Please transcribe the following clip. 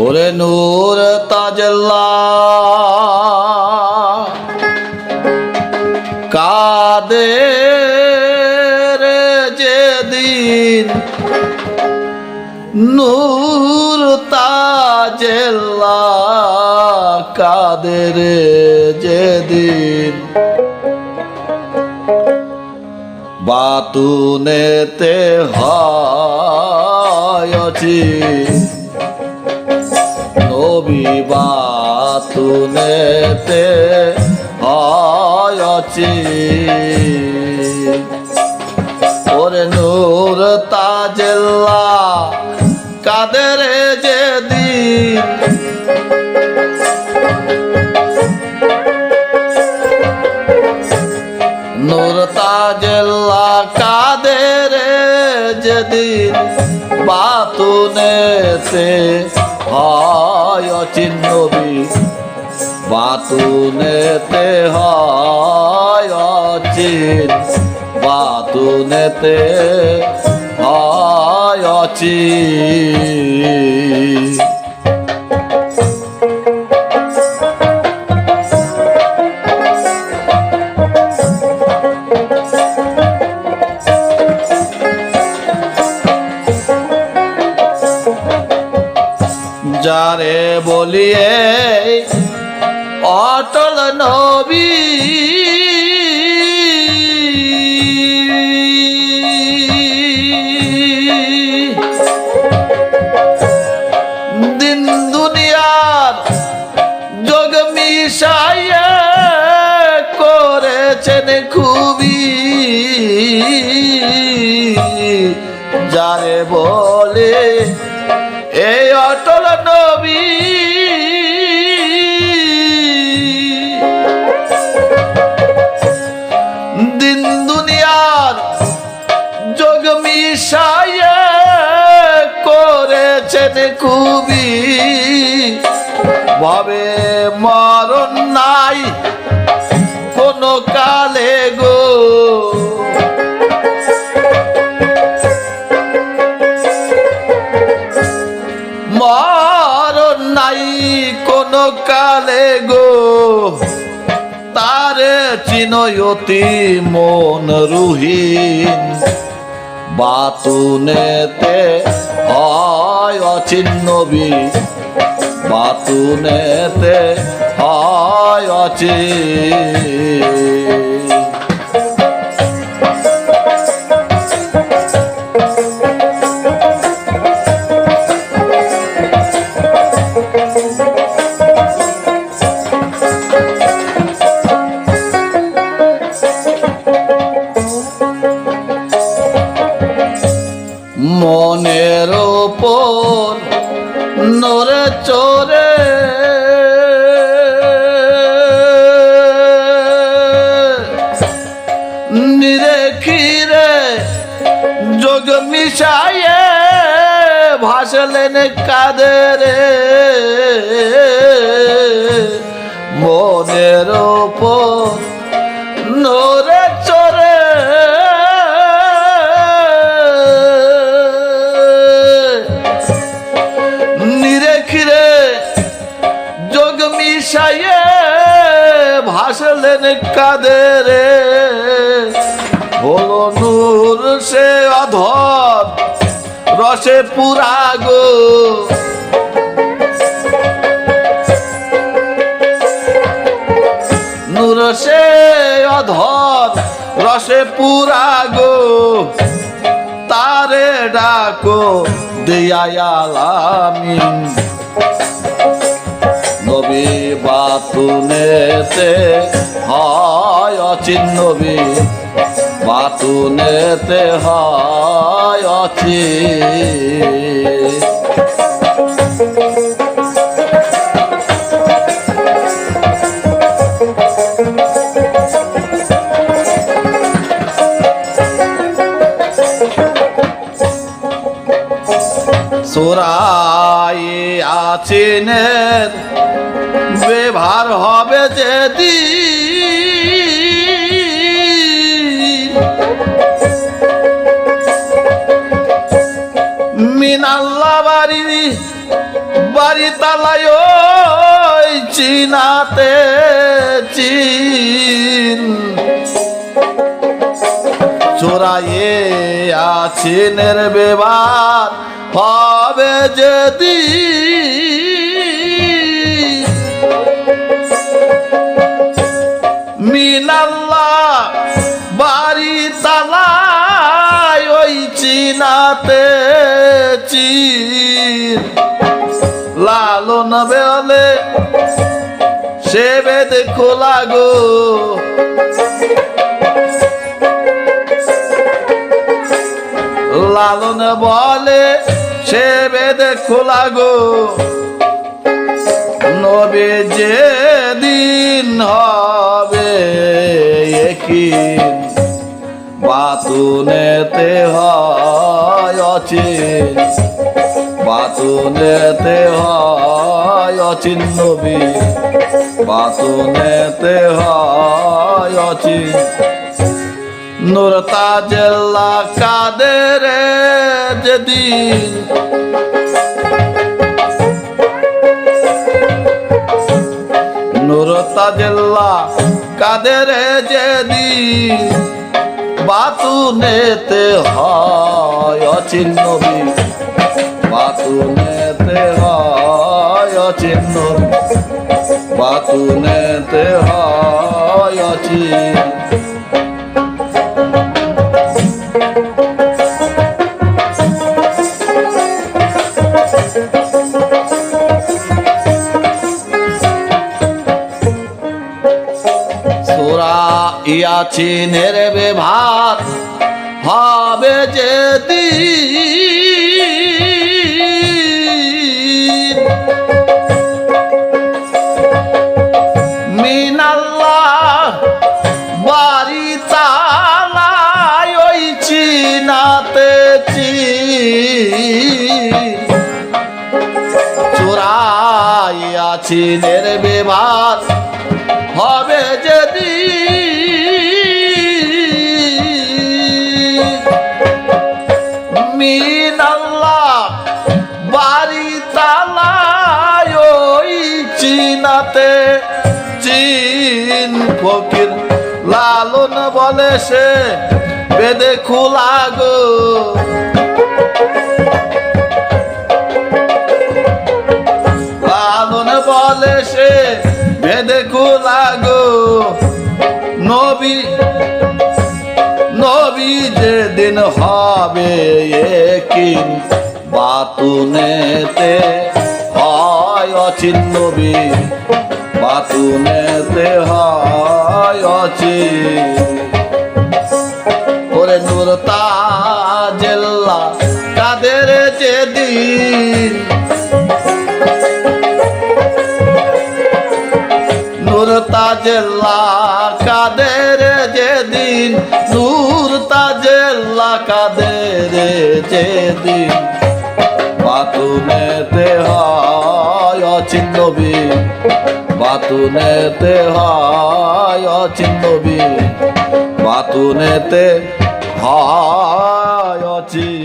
ওরে নূর তাজল্লা কাদের যেদিন নূর তাজল্লা কাদের যেদিন বাতুনেতে হয়ছি নবী বাতুনেতে হয়ছি ওরে নূর তাজেল্লা কাদের যেদিন বাতুনেতে হয় চিন্নবী বাতুনেতে হয় অচিন। বাতুনেতে হয় চিন বলিয়ে অটল নবী। দিন দুনিয়ার করেছেন খুবই। বলে করেছেন খুবই ভাবে মরণ নাই কোনো কালে গো। মরণ নাই কোনো কালে গো। তারে চিনয়তি মন রুহীন, বাতুনেতে অচিন্নবী বাতুনেতে হয় অচিন চোরে। নিরেখিরে যোগ মিশাইয়ে ভাসলেন কাদের মনের ওপর মিশাইয়ে ভাসলেন কাদের। হলো নূর সে অধর, রসে পুরা গো। নূর সে অধর, রসে পুরা গো। তারে ডাকো দিয়ালামিন নবী বাতুনেতে হয় অচিন্নবী বাতুনেতে হয় অচি সোরাই আছেন ব্যবহার হবে যেদিন মিনাল্লা বাড়ি বাড়ি তালায় চিনাতে চিন। চোরাইয়ে আছিনের বেবার হবে যদি। লালন বেলে সে বেদে খোলা গো। লালন বলে সে বেদে খোলা গো। নবে যে দিন হবে একিন বাতুনেতে হয় অচিন। বাতুনেতে হয় অচিন নবী। বাতুনেতে হয় অচিন। নূর তাজেল্লা কাদের যেদিন নূর তাজেল্লা কাদের যেদিন বাতুনেতে হয় অচিন্নবী বাতুনেতে হয় অচিন্ন বাতুনেতে হয় অচিন্ন সোরা ইয়াছিনের বেভাত হবে যেদি মিনাল্লাহ বাড়ি তালায় ওই চিনাতে চিন। চোরাইয়াছিনের বেভাত বলে সে, বেদে খোলা গো। লালন বলে সে, বেদে খোলা গো। নবী নবী যেদিন হবে একিন বাতুনেতে, হয় অচিন নবী, বাতুনেতে হয় অচিন ওরে নূর তাজেল্লা কাদের যেদিন নূর তাজেল্লা কাদের যেদিন নূর তাজেল্লা কাদের যেদিন বাতুনেতে হয় অচিন্নবী বাতুনেতে হয় অচিন্নবী বাতুনেতে হয় অচিন